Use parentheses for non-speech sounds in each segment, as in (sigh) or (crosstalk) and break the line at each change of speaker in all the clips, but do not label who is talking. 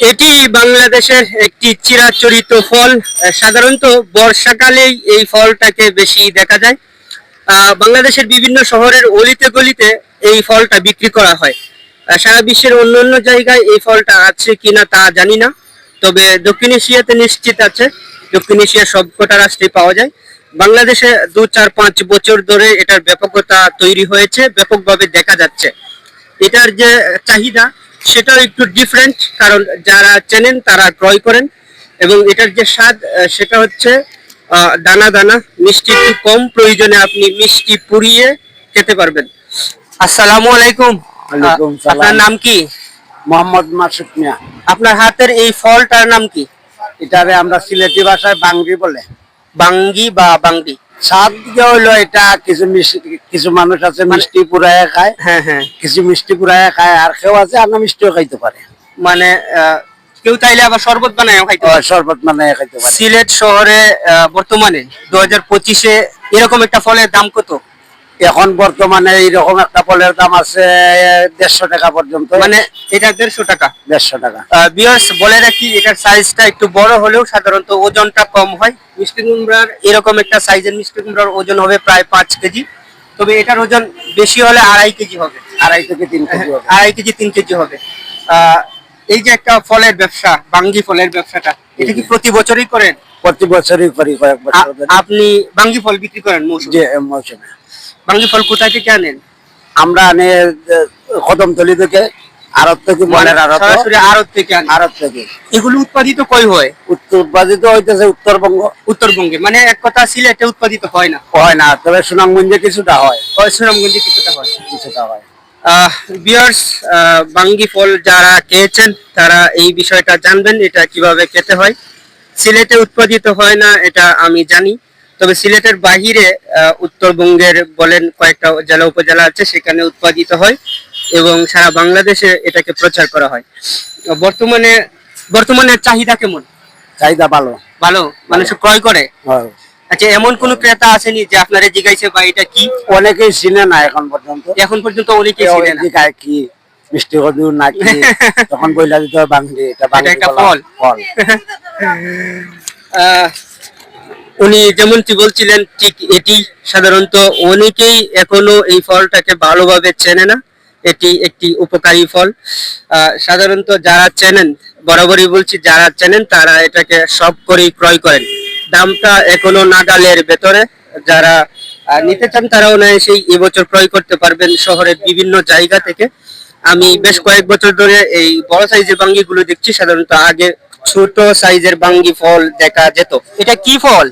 এটি বাংলাদেশের একটি চিরাচরিত ফল। সাধারণত বর্ষাকালেই এই ফলটাকে বেশি দেখা যায়। বাংলাদেশের বিভিন্ন শহরের অলিতে গলিতে এই ফলটা বিক্রি করা হয়। সারা বিশ্বের অন্য অন্য জায়গায় এই ফলটা আছে কিনা তা জানি না। তবে দক্ষিণ এশিয়াতে নিশ্চিত আছে, দক্ষিণ এশিয়ার সবকটা রাষ্ট্রে পাওয়া যায়। বাংলাদেশে দু, চার, পাঁচ বছর ধরে এটার ব্যাপকতা তৈরি হয়েছে, ব্যাপকভাবে দেখা যাচ্ছে। এটার যে চাহিদা সেটাও একটু ডিফারেন্ট কারণ যারা চেনেন তারা ক্রয় করেন। এবং এটার যে স্বাদ সেটা হচ্ছে দানা দানা মিষ্টি একটু কম প্রয়োজনে আপনি মিষ্টি পুড়িয়ে খেতে পারবেন। আসসালামু আলাইকুম। আপনার নাম কি?
মোহাম্মদ মাসুদ মিয়া।
আপনার হাতের এই ফলটার নাম কি?
এটারে আমরা সিলেটি ভাষায় বাঙ্গি বলে।
বাঙ্গি বা বাঙ্গি।
স্বাদ দিকে হইল এটা কিছু মিষ্টি কিছু মানুষ আছে মিষ্টি পুরাইয়া খায়।
হ্যাঁ হ্যাঁ।
কিছু মিষ্টি পুরাইয়া খায় আর কেউ আছে আর না মিষ্টিও খাইতে পারে।
মানে আহ, কেউ চাইলে আবার শরবত বানায় খাইতে পারে।
শরবত বানায় খাইতে পারে।
সিলেট শহরে আহ, বর্তমানে দু হাজার পঁচিশে এরকম একটা ফলের দাম কত?
এখন বর্তমানে এইরকম একটা ফলের দাম আছে দেড়শো টাকা পর্যন্ত।
মানে এটা দেড়শো টাকা?
দেড়শো টাকা।
বিয়ার্স বলে রাখি এটার সাইজটা একটু বড় হলেও সাধারণত ওজনটা কম হয়। মিষ্টি কুমড়ার এরকম একটা সাইজের মিষ্টি কুমড়ার ওজন হবে প্রায় পাঁচ কেজি। তবে এটার ওজন বেশি হলে আড়াই কেজি হবে।
আড়াই থেকে তিন কেজি হবে।
আড়াই কেজি তিন কেজি হবে। আহ, এই যে একটা ফলের ব্যবসা বাঙ্গি ফলের ব্যবসাটা এটা কি প্রতি বছরই করেন?
প্রতি বছরই করি কয়েক বছর
আপনি বাঙ্গি ফল বিক্রি করেন মৌসুমে। বাঙ্গি ফল কোথায় থেকে আনেন?
আমরা আনে কদমতলি থেকে আরব থেকে মনের আরব
সরাসরি আড়ত থেকে
আরব থেকে।
এগুলো উৎপাদিত কই হয়?
উৎপাদিত হইতেছে উত্তরবঙ্গ।
উত্তরবঙ্গে। মানে এক কথা সিলেটে উৎপাদিত হয় না?
হয় না তবে সুনামগঞ্জে কিছুটা হয়।
ও সুনামগঞ্জে কিছুটা হয়।
কিছুটা হয়।
বিয়ার্স বাঙ্গি ফল যারা খেয়েছেন তারা এই বিষয়টা জানবেন এটা কীভাবে খেতে হয়। সিলেটে উৎপাদিত হয় না এটা আমি জানি। তবে সিলেটের বাহিরে উত্তরবঙ্গের বলেন কয়েকটা জেলা উপজেলা আছে সেখানে উৎপাদিত হয় এবং সারা বাংলাদেশে এটাকে প্রচার করা হয়। বর্তমানে বর্তমানে চাহিদা কেমন?
চাহিদা ভালো।
ভালো? মানুষ ক্রয় করে? আচ্ছা এমন কোন ক্রেতা আসেনি যে আপনারা জিজ্ঞাসা বা এটা কি?
অনেকেই চিনে না এখন পর্যন্ত।
এখন পর্যন্ত অনেকেই ছিলেন
জিগায় কি? মিষ্টি কদুর না কি? (laughs) তখন বইলা দিতে হয় বাঙ্গি এটা
একটা ফল।
ফল। (laughs)
আহ, উনি যেমনটি বলছিলেন, ঠিক এটি সাধারণত অনেকেই এখনও এই ফলটাকে ভালোভাবে চেনে না। এটি একটি উপকারী ফল। সাধারণত যারা চেনেন, বরাবরই বলছি যারা চেনেন, তারা এটাকে সব করেই ক্রয় করেন। দামটা এখনও নাগালের ভেতরে। যারা নিতে চান, তারাও না সেই এবছর ক্রয় করতে পারবেন শহরের বিভিন্ন জায়গা থেকে। আমি বেশ কয়েক বছর ধরে এই বড় সাইজের বাঙ্গিগুলো দেখছি, সাধারণত আগে ছোট সাইজের বাঙ্গি ফল দেখা যেত। এটা কি ফল?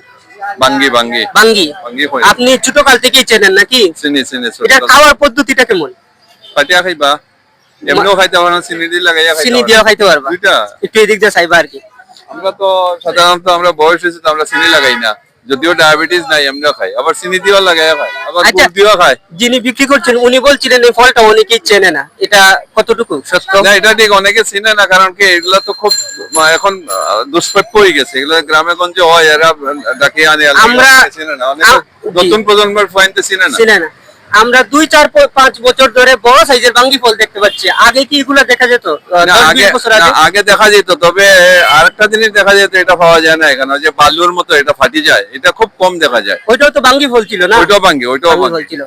বাঙ্গি বাঙ্গি।
বাঙ্গি। আপনি ছোট কাল থেকেই চেনেন নাকি?
চিনি চিনি
এটা খাওয়ার পদ্ধতিটা কেমন?
কাটিয়া খাইবা। এমনিও খাইতে পারো না চিনি দিয়ে লাগাইয়া খাইতে
চিনি। দিয়ে খাইতে পারবা।
দুইটা।
একটু এদিক দিয়ে চাইবা আর কি।
আমরা তো সাধারণত আমরা বয়স হয়েছে তো আমরা চিনি লাগাই না। যদিও ডায়াবেটিস নাই এমনিও খাই আবার চিনি দিয়েও লাগে খাই আবার। গুড় দিয়েও খাই
যিনি বিক্রি করছেন উনি বলছিলেন এই ফলটা অনেকেই চেনে না। এটা কতটুকু? সত্য?
না এটা ঠিক অনেকে চিনে না কারণ কি এগুলা তো খুব এখন দুষ্প্রাপ্য হয়ে গেছে। এগুলো গ্রামে গঞ্জে হয় এরা ডাকে আনে
আমরা-
অনেকে নতুন প্রজন্মের পয়েন্টে চিনে না।
চিনে না। আমরা দুই চার পাঁচ বছর ধরে বড় সাইজের বাঙ্গি ফল দেখতে পাচ্ছি। আগে কি এগুলো দেখা যেত? আহ,
আগে দেখা যেত তবে আরেকটা জিনিস দেখা যেত এটা পাওয়া যায় না এখানে যে বালুর মতো এটা ফাটি যায় এটা খুব কম দেখা যায়।
ওইটাও তো বাঙ্গি ফল ছিল না?
ওইটাও ভাঙ্গি ওইটাও
বাঙ্গি ফল ছিল।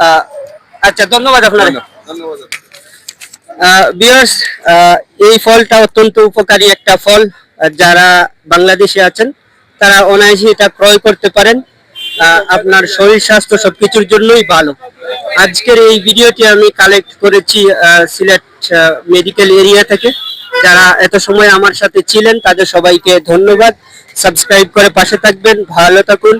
আহ, আচ্ছা ধন্যবাদ আপনার
ধন্যবাদ
বিয়ার্স এই ফলটা অত্যন্ত উপকারী একটা ফল। যারা বাংলাদেশে আছেন তারা অনায়াসে এটা ক্রয় করতে পারেন। আহ, আপনার শরীর স্বাস্থ্য সবকিছুর জন্যই ভালো। আজকের এই ভিডিওটি আমি কালেক্ট করেছি সিলেট মেডিকেল এরিয়া থেকে। যারা এত সময় আমার সাথে ছিলেন, তাদের সবাইকে ধন্যবাদ। সাবস্ক্রাইব করে পাশে থাকবেন, ভালো থাকুন।